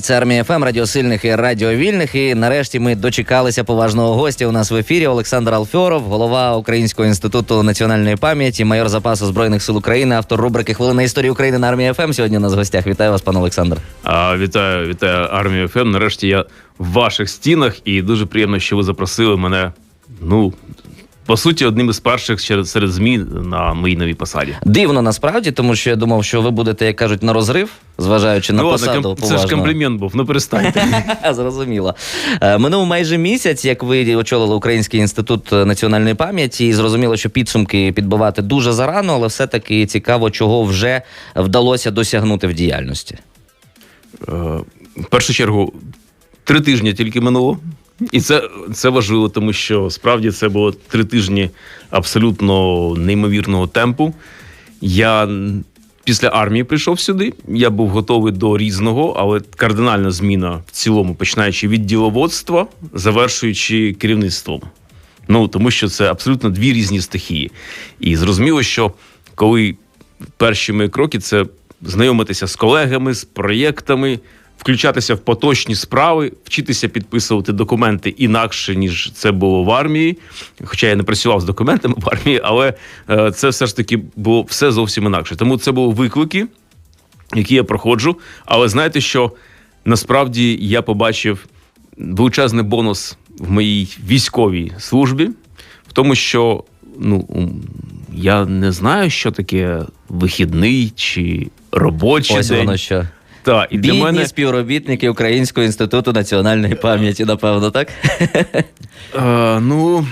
Це армія ФМ, Радіо Сильних і Радіо Вільних. І нарешті ми дочекалися поважного гостя у нас в ефірі. Олександр Алфьоров, голова Українського інституту національної пам'яті, майор запасу збройних сил України, автор рубрики Хвилина історії України на армії ФМ. Сьогодні у нас в гостях. Вітаю вас, пан Олександр. А, вітаю, вітаю армію ФМ. Нарешті я в ваших стінах, і дуже приємно, що ви запросили мене. Ну по суті, одним із перших серед, серед змі на моїй новій посаді. Дивно насправді, тому що я думав, що ви будете, як кажуть, на розрив, зважаючи на ну, посаду. це ж комплімент був. Ну перестаньте. Зрозуміло. Е, Минув майже місяць, як ви очолили Український інститут національної пам'яті, і зрозуміло, що підсумки підбивати дуже зарано, але все-таки цікаво, чого вже вдалося досягнути в діяльності. Е, В першу чергу, три тижні тільки минуло. І це, це важливо, тому що справді це було три тижні абсолютно неймовірного темпу. Я після армії прийшов сюди. Я був готовий до різного, але кардинальна зміна в цілому, починаючи від діловодства, завершуючи керівництвом. Ну тому що це абсолютно дві різні стихії. І зрозуміло, що коли перші мої кроки це знайомитися з колегами, з проєктами, включатися в поточні справи, вчитися підписувати документи інакше, ніж це було в армії. Хоча я не працював з документами в армії, але е, це все ж таки було все зовсім інакше. Тому це були виклики, які я проходжу. Але знаєте, що насправді я побачив величезний бонус в моїй військовій службі, в тому, що ну, я не знаю, що таке вихідний чи робочий Ось день. воно що. Та, і для Бідні мене співробітники Українського інституту національної пам'яті, напевно, так? Е, ну,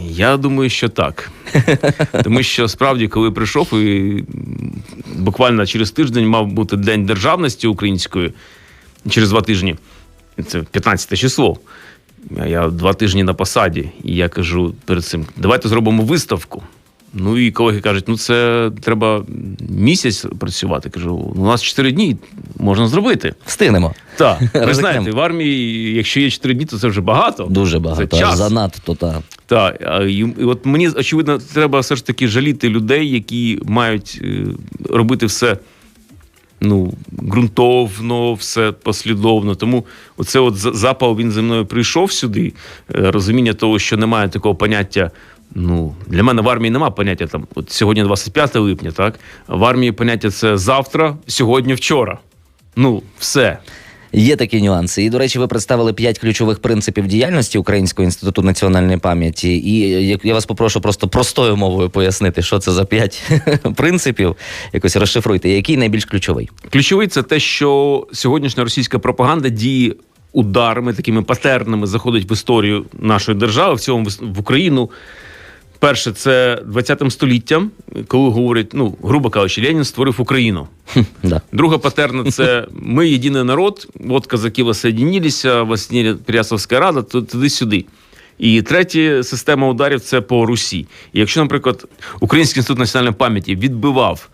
я думаю, що так. Тому що справді, коли прийшов, і буквально через тиждень мав бути День державності української, через два тижні, це 15 число. Я два тижні на посаді, і я кажу перед цим: давайте зробимо виставку. Ну і колеги кажуть, ну це треба місяць працювати. Кажу, у нас 4 дні можна зробити. Встигнемо. Так, ви знаєте, в армії, якщо є 4 дні, то це вже багато. Дуже багато. Це час. Занадто, так. Так, і, і от мені очевидно, треба все ж таки жаліти людей, які мають е, робити все ну, ґрунтовно, все послідовно. Тому оце от за- запал він зі мною прийшов сюди. е, Розуміння того, що немає такого поняття. Ну, для мене в армії немає поняття там. От сьогодні 25 липня, так? В армії поняття це завтра, сьогодні, вчора. Ну, все. Є такі нюанси. І, до речі, ви представили п'ять ключових принципів діяльності Українського інституту національної пам'яті. І я вас попрошу просто простою мовою пояснити, що це за п'ять принципів. Якось розшифруйте. Який найбільш ключовий? Ключовий це те, що сьогоднішня російська пропаганда діє ударами, такими патернами заходить в історію нашої держави, в цьому в Україну. Перше, це 20 століттям, коли говорять, ну, грубо кажучи, Ленін створив Україну. Да. Друга патерна це ми єдиний народ, от казаки воссоединилися, восніли Переяславська рада, то туди-сюди. І третя система ударів це по Русі. І якщо, наприклад, Український інститут національної пам'яті відбивав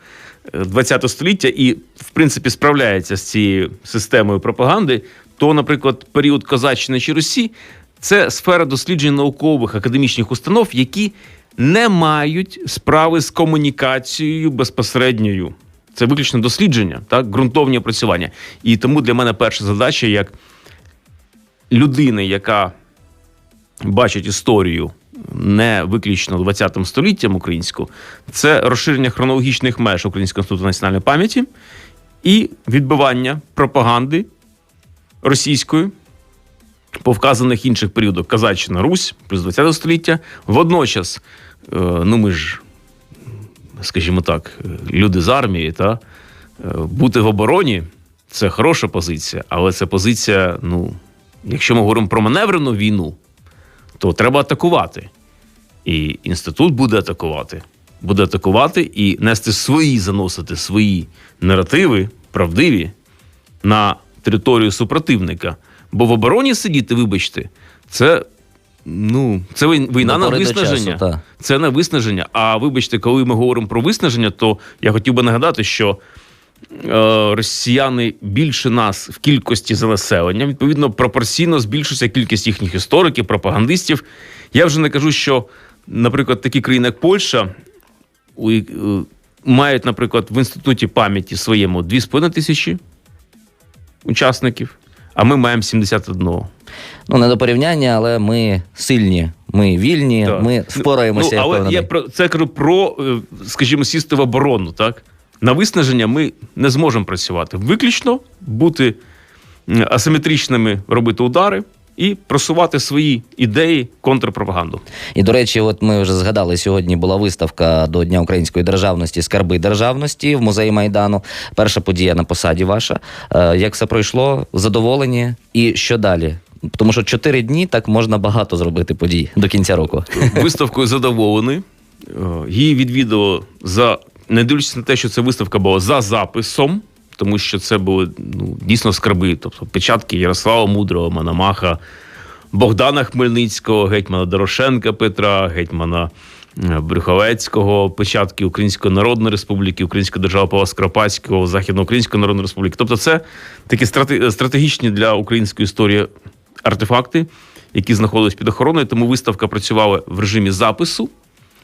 е, 20 століття і, в принципі, справляється з цією системою пропаганди, то, наприклад, період Козаччини чи Русі це сфера досліджень наукових академічних установ, які не мають справи з комунікацією безпосередньою. Це виключно дослідження, так, ґрунтовні опрацювання. І тому для мене перша задача як людини, яка бачить історію не виключно 20 століттям українську, це розширення хронологічних меж Українського інституту національної пам'яті і відбивання пропаганди російської по вказаних інших періодах Казаччина Русь плюс 20 століття. Водночас, ну ми ж, скажімо так, е, люди з армії, та е, бути в обороні це хороша позиція, але це позиція, ну, якщо ми говоримо про маневрену війну, то треба атакувати. І інститут буде атакувати. Буде атакувати і нести свої, заносити свої наративи, правдиві, на територію супротивника. Бо в обороні сидіти, вибачте, це. Ну, це війна на виснаження. часу, та. це на виснаження. А вибачте, коли ми говоримо про виснаження, то я хотів би нагадати, що е, росіяни більше нас в кількості за населенням. Відповідно, пропорційно збільшується кількість їхніх істориків, пропагандистів. Я вже не кажу, що, наприклад, такі країни, як Польща, у- е, мають, наприклад, в інституті пам'яті своєму 2,5 тисячі учасників, а ми маємо 71. Ну, не до порівняння, але ми сильні, ми вільні, Так. ми впораємося. Ну, але я, я про це кажу про, е, скажімо, сісти в оборону. Так? На виснаження ми не зможемо працювати. Виключно бути асиметричними, робити удари і просувати свої ідеї контрпропаганду. І до речі, от ми вже згадали, сьогодні була виставка до Дня української державності Скарби державності в музеї Майдану. Перша подія на посаді ваша. Е, Як все пройшло? Задоволені? І що далі? Тому що чотири дні так можна багато зробити подій до кінця року. Виставкою задоволений. Е, Її відвідало за не дивлячись на те, що це виставка була за записом, тому що це були ну, дійсно скарби, тобто печатки Ярослава Мудрого, Мономаха, Богдана Хмельницького, гетьмана Дорошенка Петра, гетьмана е, Брюховецького, печатки Української Народної Республіки, Української держави Павла Скоропадського, Західноукраїнської Народної Республіки. Тобто, це такі страте- стратегічні для української історії артефакти, які знаходились під охороною. Тому виставка працювала в режимі запису,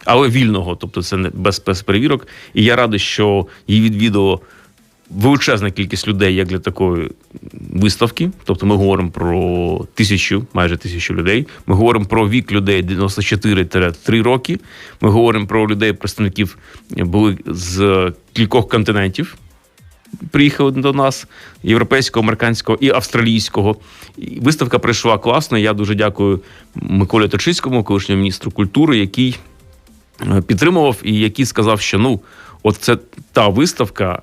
але вільного, тобто це не без, без перевірок. І я радий, що її відвідало величезна кількість людей, як для такої виставки. Тобто ми говоримо про тисячу, майже тисячу людей. Ми говоримо про вік людей 94-3 роки. Ми говоримо про людей, представників були з кількох континентів. Приїхали до нас європейського, американського і австралійського. Виставка прийшла класно. Я дуже дякую Миколі Точицькому, колишньому міністру культури, який е, підтримував і який сказав, що ну, от це та виставка,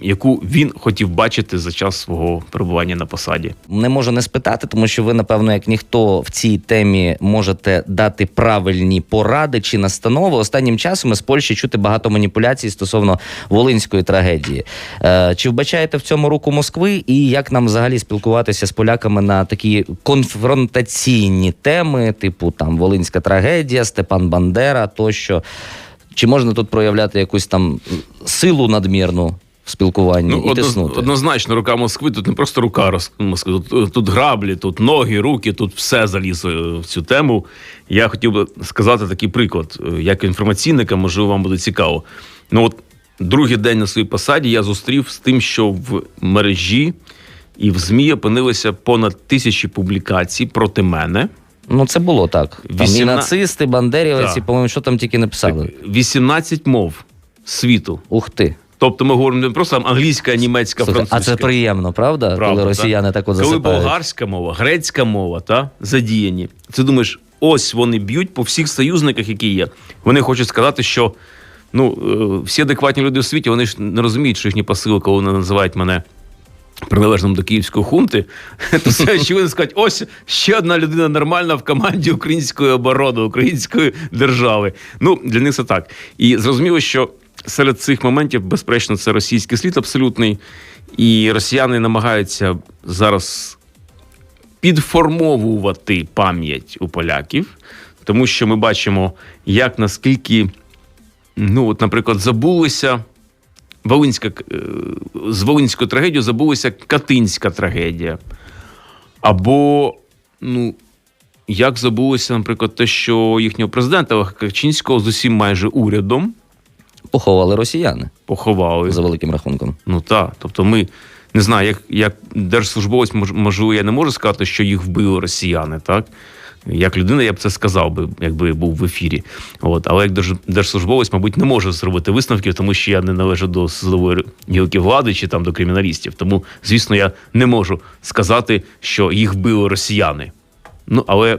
яку він хотів бачити за час свого перебування на посаді. Не можу не спитати, тому що ви, напевно, як ніхто в цій темі можете дати правильні поради чи настанови. Останнім часом з Польщі чути багато маніпуляцій стосовно волинської трагедії. Е, чи вбачаєте в цьому руку Москви? І як нам взагалі спілкуватися з поляками на такі конфронтаційні теми, типу там Волинська трагедія, Степан Бандера тощо? Чи можна тут проявляти якусь там силу надмірну? Спілкуванні і одноз- тиснути. Ну, однозначно, рука Москви тут не просто рука роз- Москви, тут, тут граблі, тут ноги, руки, тут все залізо е, в цю тему. Я хотів би сказати такий приклад, е, як інформаційника, можливо, вам буде цікаво. Ну от другий день на своїй посаді я зустрів з тим, що в мережі і в ЗМІ опинилися понад тисячі публікацій проти мене. Ну, це було так. Там і нацисти, бандерівці, по-моєму, що там тільки не писали. 18 мов світу. Ух ти. Тобто ми говоримо не просто там англійська, німецька, Слухай, французька. а це приємно, правда? Правда, Коли так. росіяни так от Коли засипають. болгарська мова, грецька мова та, задіяні. Ти думаєш, ось вони б'ють по всіх союзниках, які є. Вони хочуть сказати, що ну, е, всі адекватні люди у світі вони ж не розуміють, що їхні посили, коли вони називають мене. Приналежним до київської хунти, то це очевидно сказати, ось ще одна людина нормальна в команді української оборони, української держави. Ну, для них це так. І зрозуміло, що серед цих моментів, безперечно, це російський слід абсолютний. І росіяни намагаються зараз підформовувати пам'ять у поляків, тому що ми бачимо, як наскільки, ну, от, наприклад, забулися. Волинська, е, з Волинською трагедією забулася Катинська трагедія. Або, ну, як забулося, наприклад, те, що їхнього президента Леха Качинського з усім майже урядом Поховали росіяни поховали. за великим рахунком. Ну так. Тобто, ми не знаю, як, як держслужбовець, можливо, я не можу сказати, що їх вбили росіяни, так? Як людина, я б це сказав би, якби був в ефірі. От, але як держслужбовець, мабуть, не можу зробити висновків, тому що я не належу до силової гілки влади чи там до криміналістів. Тому, звісно, я не можу сказати, що їх вбили росіяни. Ну, але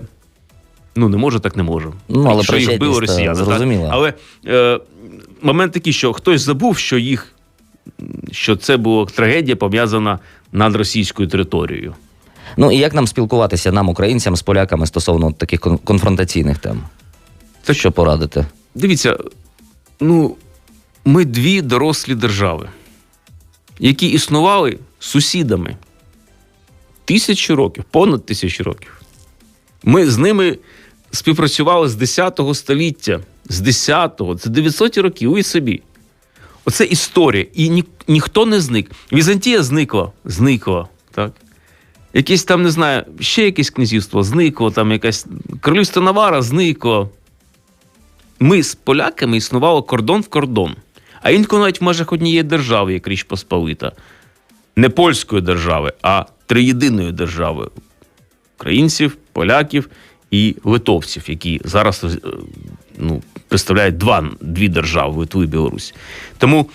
ну не можу, так не можу. Ну, але Якщо їх вбили росіяни. та, так? зрозуміло. Але е, момент такий, що хтось забув, що їх що це була трагедія пов'язана над російською територією. Ну і як нам спілкуватися нам, українцям, з поляками стосовно таких конфронтаційних тем? Так- Що порадити? Дивіться, ну, ми дві дорослі держави, які існували сусідами тисячі років, понад тисячу років. Ми з ними співпрацювали з 10 століття, з 10-го, це 900 років, уявіть собі. Оце історія. І ні, ніхто не зник. Візантія зникла, зникла, так? Якесь там, не знаю, ще якесь князівство зникло, там якась королівство Навара зникло. Ми з поляками існувало кордон в кордон. А інколи навіть в межах однієї держави, як Річ Посполита. не польської держави, а триєдиної держави українців, поляків і литовців, які зараз е, ну, представляють два, дві держави Литву і Білорусь. Тому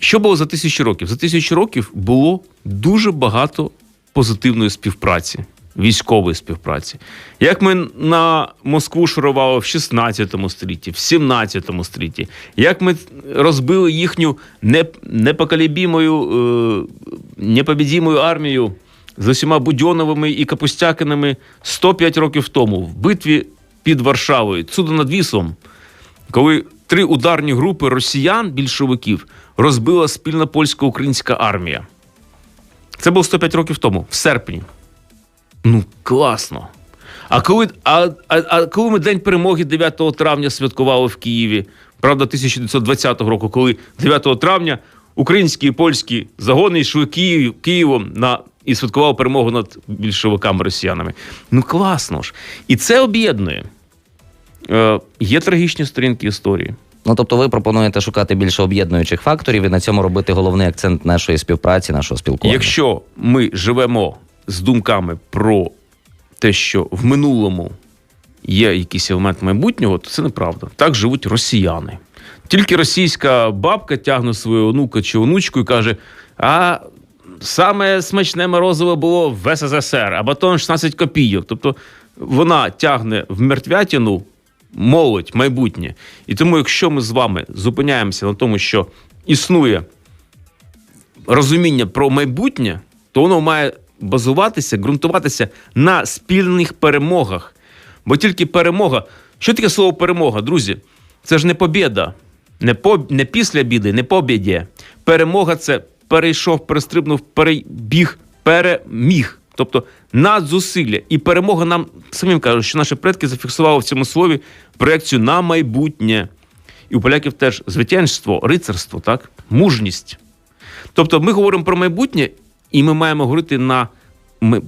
що було за тисячу років? За тисячу років було дуже багато позитивної співпраці, військової співпраці. Як ми на Москву шурували в 16 столітті, в 17 столітті, як ми розбили їхню не- непоколебімою, е, непобідімою армію з усіма Будьоновими і Капустякинами 105 років тому в битві під Варшавою, цудо над Віслом, коли три ударні групи росіян, більшовиків, розбила спільна польсько-українська армія. Це було 105 років тому, в серпні. Ну, класно. А коли, а, а, а коли ми День перемоги 9 травня святкували в Києві, правда, 1920 року, коли 9 травня українські і польські загони йшли Київ, Києвом на, і святкували перемогу над більшовиками росіянами. Ну, класно ж. І це об'єднує. Е, є трагічні сторінки історії. Ну тобто, ви пропонуєте шукати більше об'єднуючих факторів і на цьому робити головний акцент нашої співпраці, нашого спілкування. Якщо ми живемо з думками про те, що в минулому є якийсь елемент майбутнього, то це неправда. Так живуть росіяни. Тільки російська бабка тягне свою онука чи онучку і каже: а саме смачне морозиво було в СССР, а батон 16 копійок. Тобто вона тягне в мертвятину молодь, майбутнє. І тому, якщо ми з вами зупиняємося на тому, що існує розуміння про майбутнє, то воно має базуватися, ґрунтуватися на спільних перемогах. Бо тільки перемога. Що таке слово перемога, друзі? Це ж не побєда, не, по, не після біди, не побєді. Перемога це перейшов, перестрибнув, перебіг, переміг. Тобто надзусилля. І перемога нам самим кажуть, що наші предки зафіксували в цьому слові проекцію на майбутнє. І у поляків теж звитянство, рицарство, так? мужність. Тобто ми говоримо про майбутнє, і ми маємо говорити на,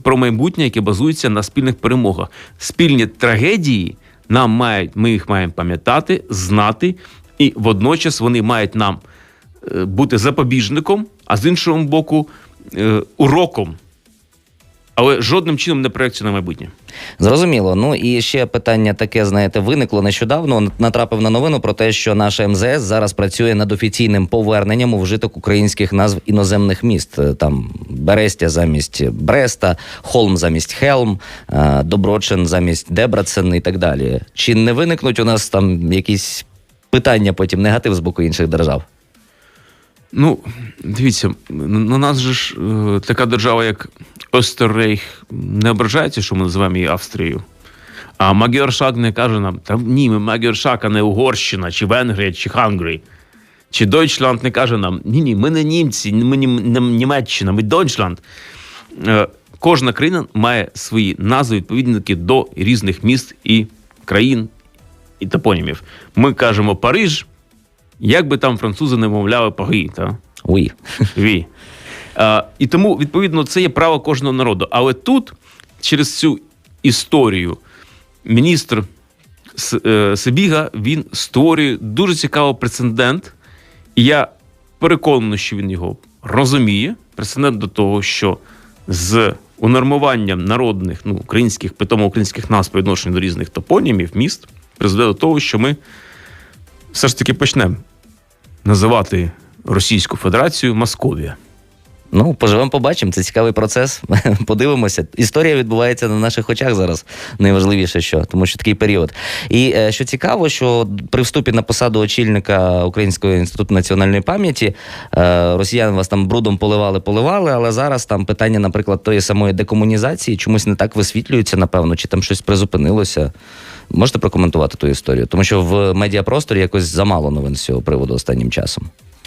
про майбутнє, яке базується на спільних перемогах. Спільні трагедії нам мають, ми їх маємо пам'ятати, знати, і водночас вони мають нам бути запобіжником, а з іншого боку, е, уроком. Але жодним чином не проекцію на майбутнє. Зрозуміло. Ну і ще питання таке, знаєте, виникло нещодавно. Натрапив на новину про те, що наша МЗС зараз працює над офіційним поверненням у вжиток українських назв іноземних міст. Е, Там Берестя замість Бреста, Холм замість Хелм, е, Доброчин замість Дебрацен і так далі. Чи не виникнуть у нас там якісь питання потім негатив з боку інших держав? Ну, дивіться, на нас же ж е, така держава, як Остеррейх, не ображається, що ми називаємо її Австрією. А Магіоршак не каже нам, та ні, ми Магіоршак, а не Угорщина, чи Венгрія, чи Хангрія. Чи Дойчланд не каже нам, ні, ні, ми не німці, ми не, Німеччина, ми Дойчланд. Е, кожна країна має свої назви відповідники до різних міст і країн і топонімів. Ми кажемо Париж, як би там французи не мовляли Пари, та? Уї. Ві. А, і тому, відповідно, це є право кожного народу. Але тут, через цю історію, міністр е, Сибіга він створює дуже цікавий прецедент. І я переконаний, що він його розуміє. Прецедент до того, що з унормуванням народних, ну, українських, питомо українських назв по відношенню до різних топонімів, міст, призведе до того, що ми все ж таки почнемо називати Російську Федерацію Московія. Ну, поживемо, побачимо. Це цікавий процес. Подивимося. Історія відбувається на наших очах зараз. Найважливіше, що тому що такий період. І е, що цікаво, що при вступі на посаду очільника Українського інституту національної пам'яті е, росіяни вас там брудом поливали, поливали, але зараз там питання, наприклад, тої самої декомунізації чомусь не так висвітлюється, напевно, чи там щось призупинилося. Можете прокоментувати ту історію? Тому що в медіапросторі якось замало новин з цього приводу останнім часом.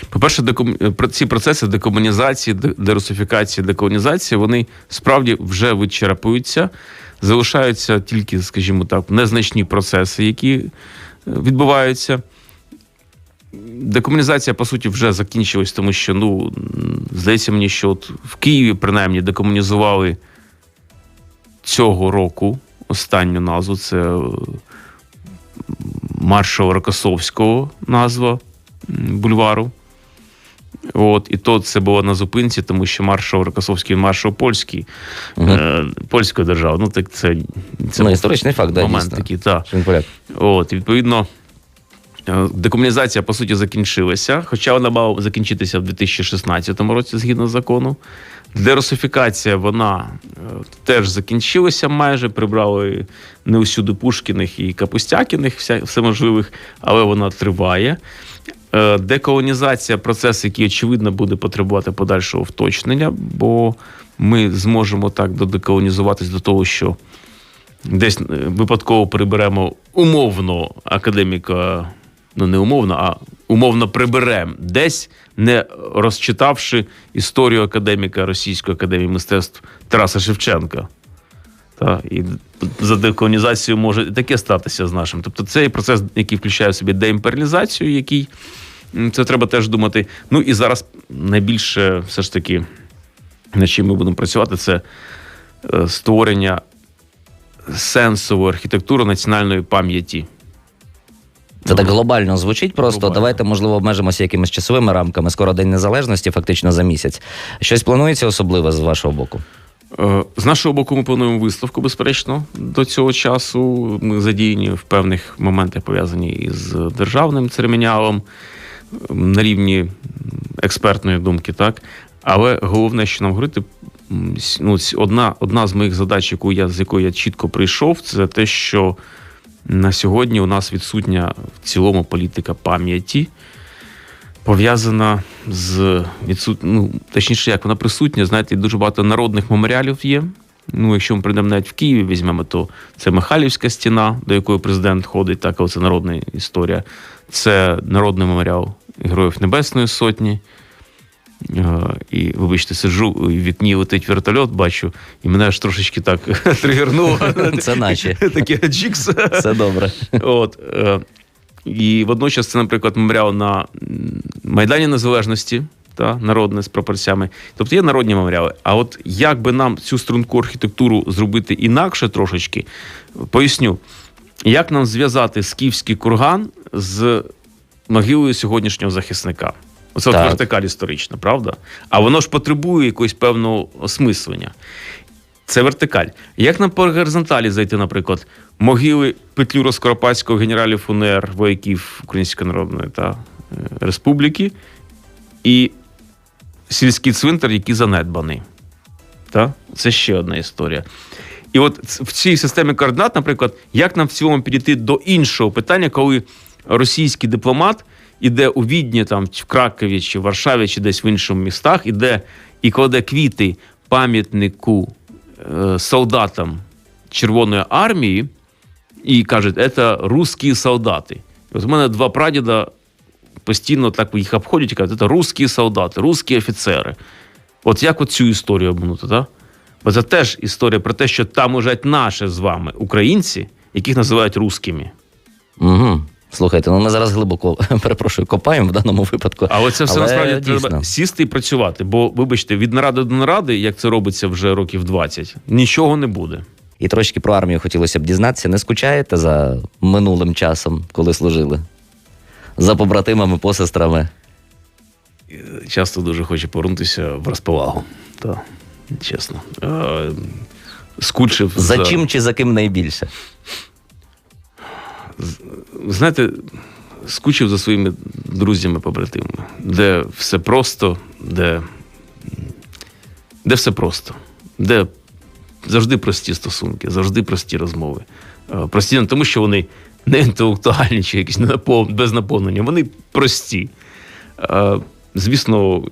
По-перше, деком... ці процеси декомунізації, дерусифікації, деколонізації, вони справді вже вичерпуються. Залишаються тільки, скажімо так, незначні процеси, які е, відбуваються. Декомунізація, по суті, вже закінчилась, тому що, ну, здається мені, що от в Києві, принаймні, декомунізували цього року останню назву. Це е, маршала Рокосовського назва бульвару. От, і то це було на зупинці, тому що маршал Рокосовський маршал польський, угу. е, польської держави. Ну, так це, це ну, історичний факт, да, момент дійсно. такий, Та. От, відповідно, декомунізація, по суті, закінчилася, хоча вона мала закінчитися в 2016 році, згідно закону. Дерусифікація, вона е, теж закінчилася майже, прибрали не усюди Пушкіних і Капустякіних, вся, всеможливих, але вона триває. Е, Деколонізація процес, який, очевидно, буде потребувати подальшого вточнення, бо ми зможемо так додеколонізуватись до того, що десь е, випадково приберемо умовно академіка, ну не умовно, а умовно приберемо десь, не розчитавши історію академіка Російської академії мистецтв Тараса Шевченка. Та, і за деколонізацією може таке статися з нашим. Тобто цей процес, який включає в собі деімперіалізацію, який це треба теж думати. Ну і зараз найбільше все ж таки, над чим ми будемо працювати, це е, створення сенсової архітектури національної пам'яті. Це так глобально звучить просто. Глобально. Давайте, можливо, обмежимося якимись часовими рамками. Скоро День Незалежності, фактично за місяць. Щось планується особливе з вашого боку? Е, З нашого боку, ми плануємо виставку, безперечно, до цього часу. Ми задіяні в певних моментах пов'язані із державним церемоніалом на рівні експертної думки, так. Але головне, що нам говорити, ну, одна, одна з моїх задач, яку я, з якою я чітко прийшов, це те, що на сьогодні у нас відсутня в цілому політика пам'яті, пов'язана з відсут... ну, точніше, як вона присутня, знаєте, дуже багато народних меморіалів є. Ну, якщо ми прийдемо навіть в Києві, візьмемо, то це Михайлівська стіна, до якої президент ходить, так, але це народна історія. Це народний меморіал Героїв Небесної Сотні. Е, І, вибачте, сиджу, і в вікні летить вертольот, бачу, і мене аж трошечки так тригернуло. Це наші. Таке джікс. Все добре. От, е, і водночас це, наприклад, меморіал на Майдані Незалежності, та, народне з пропорцями. Тобто є народні меморіали. А от як би нам цю струнку архітектуру зробити інакше трошечки, поясню, як нам зв'язати скіфський курган з могилою сьогоднішнього захисника? Оце от вертикаль історична, правда? А воно ж потребує якогось певного осмислення. Це вертикаль. Як нам по горизонталі зайти, наприклад, могили Петлюра Скоропадського, генералів УНР, вояків Української Народної та е, Республіки, і сільський цвинтар, який занедбаний. Та? Це ще одна історія. І от в цій системі координат, наприклад, як нам в цілому підійти до іншого питання, коли російський дипломат іде у Відні, там, в Кракові, чи в Варшаві, чи десь в іншому містах, іде і кладе квіти пам'ятнику е, солдатам Червоної армії і каже, це русські солдати. От у мене два прадіда постійно так їх обходять і кажуть, це русські солдати, русські офіцери. От як от цю історію обманути, так? Бо це теж історія про те, що там лежать наші з вами українці, яких називають русскими. Угу. Слухайте, ну ми зараз глибоко перепрошую, копаємо в даному випадку. Але це все Але насправді дійсно. треба сісти і працювати. Бо, вибачте, від наради до наради, як це робиться вже років 20, нічого не буде. І трошки про армію хотілося б дізнатися. Не скучаєте за минулим часом, коли служили? За побратимами, посестрами. Часто дуже хочу повернутися в розповагу. Так, чесно. Е, Скучив За чим чи за ким найбільше? Знаєте, скучив за своїми друзями, побратимами, де все просто, де, де все просто, де завжди прості стосунки, завжди прості розмови. Е, Прості не тому, що вони не інтелектуальні чи якісь без наповнення, вони прості. Е, Звісно,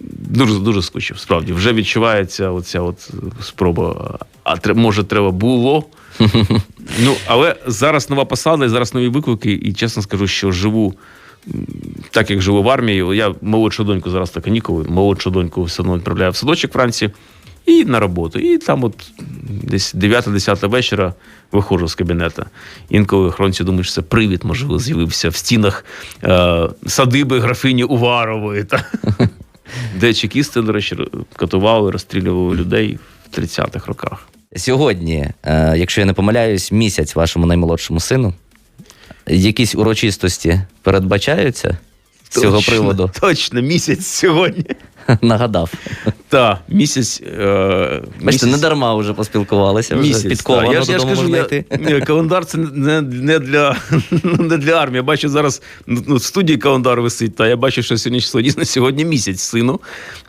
дуже дуже скучив. Справді, вже відчувається оця от спроба. А може, треба було. Ну, але зараз нова посада, і зараз нові виклики, і чесно скажу, що живу так, як живу в армії. Я молодшу доньку зараз на канікули, молодшу доньку все одно відправляю в садочок вранці і на роботу. І там, от десь 9-10 вечора виходжу з кабінета. Інколи охоронці думають, що це привід, можливо, з'явився в стінах е, садиби графині Уварової. Та, де чекісти, до речі, катували, розстрілювали людей в 30-х роках. Сьогодні, е, якщо я не помиляюсь, місяць вашому наймолодшому сину. Якісь урочистості передбачаються? з цього приводу. Точно, місяць сьогодні. Нагадав. Так, місяць. Е, Бачите, не дарма вже поспілкувалися. Вже Місяць, підковано так. я, ж- я кажу, можна йти. ні, календар це не, не, для, не для армії. Я бачу зараз ну, в студії календар висить, та я бачу, що сьогодні число дійсно сьогодні місяць сину.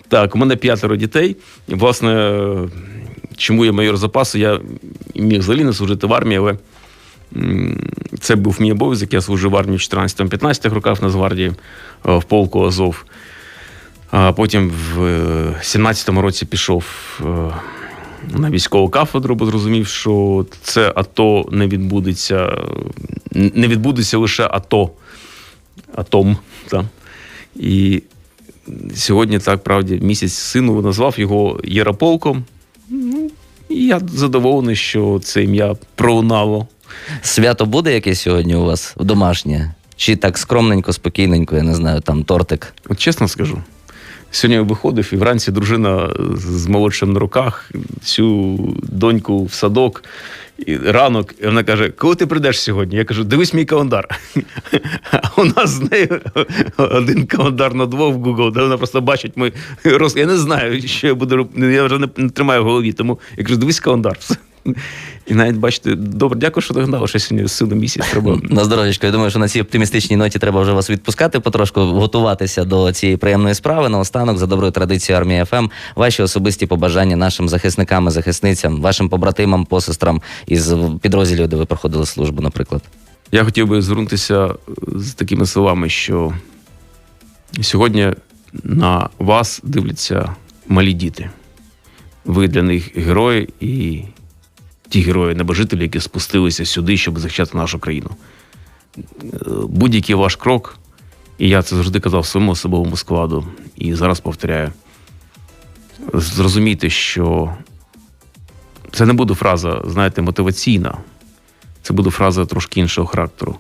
Так, у мене п'ятеро дітей. І, власне, чому я майор запасу? Я міг взагалі не служити в армії, але це був мій обов'язок. Я служив в армії в 14-15 роках в Нацгвардії е, в полку Азов. А потім в е, 17-му році пішов е, на військову кафедру, бо зрозумів, що це АТО не відбудеться, е, не відбудеться лише АТО, атом. Та. І сьогодні, так, правді, місяць сину назвав його Єраполком. І я задоволений, що це ім'я пролунало. Свято буде якесь сьогодні у вас домашнє? Чи так скромненько, спокійненько, я не знаю, там тортик. От чесно скажу. Сьогодні я виходив, і вранці дружина з молодшим на руках, цю доньку в садок. І ранок, і вона каже: коли ти прийдеш сьогодні? Я кажу, дивись мій календар. А у нас з нею один календар на двох в Google, де вона просто бачить ми роз... Я не знаю, що я буду робити. Я вже не, тримаю в голові, тому я кажу, дивись календар. І навіть бачите, добре, дякую, що догадали, що сьогодні сили місяць треба. На здоров'ячко. Я думаю, що на цій оптимістичній ноті треба вже вас відпускати потрошку, готуватися до цієї приємної справи. Наостанок, за доброю традицією армії ФМ, ваші особисті побажання нашим захисникам і захисницям, вашим побратимам, посестрам із підрозділів, де ви проходили службу, наприклад. Я хотів би звернутися з такими словами, що сьогодні на вас дивляться малі діти. Ви для них герої і ті герої, небожителі, які спустилися сюди, щоб захищати нашу країну. Будь-який ваш крок, і я це завжди казав своєму особовому складу, і зараз повторяю. Зрозумійте, що це не буде фраза, знаєте, мотиваційна. Це буде фраза трошки іншого характеру.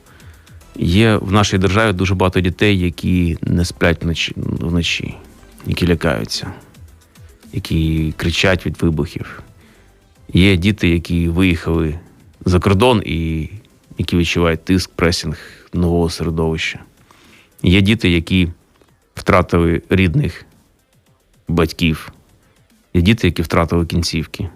Є в нашій державі дуже багато дітей, які не сплять вночі які лякаються, які кричать від вибухів. Є діти, які виїхали за кордон і які відчувають тиск, пресінг нового середовища. Є діти, які втратили рідних батьків. Є діти, які втратили кінцівки.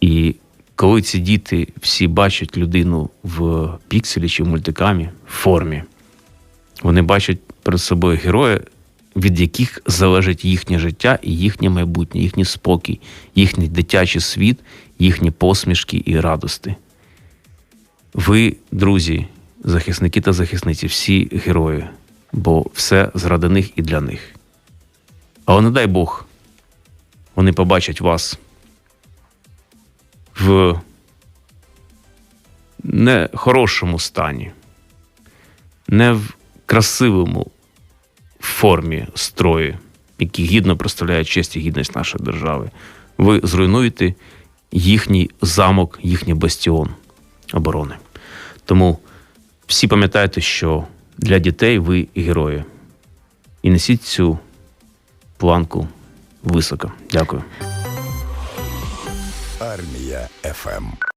І коли ці діти всі бачать людину в пікселі чи в мультикамі в формі, вони бачать перед собою героя, від яких залежить їхнє життя і їхнє майбутнє, їхній спокій, їхній дитячий світ, їхні посмішки і радости. Ви, друзі, захисники та захисниці, всі герої, бо все заради них і для них. Але не дай Бог, вони побачать вас в не хорошому стані, не в красивому формі строї, який гідно представляє честь і гідність нашої держави. Ви зруйнуєте їхній замок, їхній бастіон оборони. Тому всі пам'ятайте, що для дітей ви герої. І несіть цю планку високо. Дякую. Армія ФМ.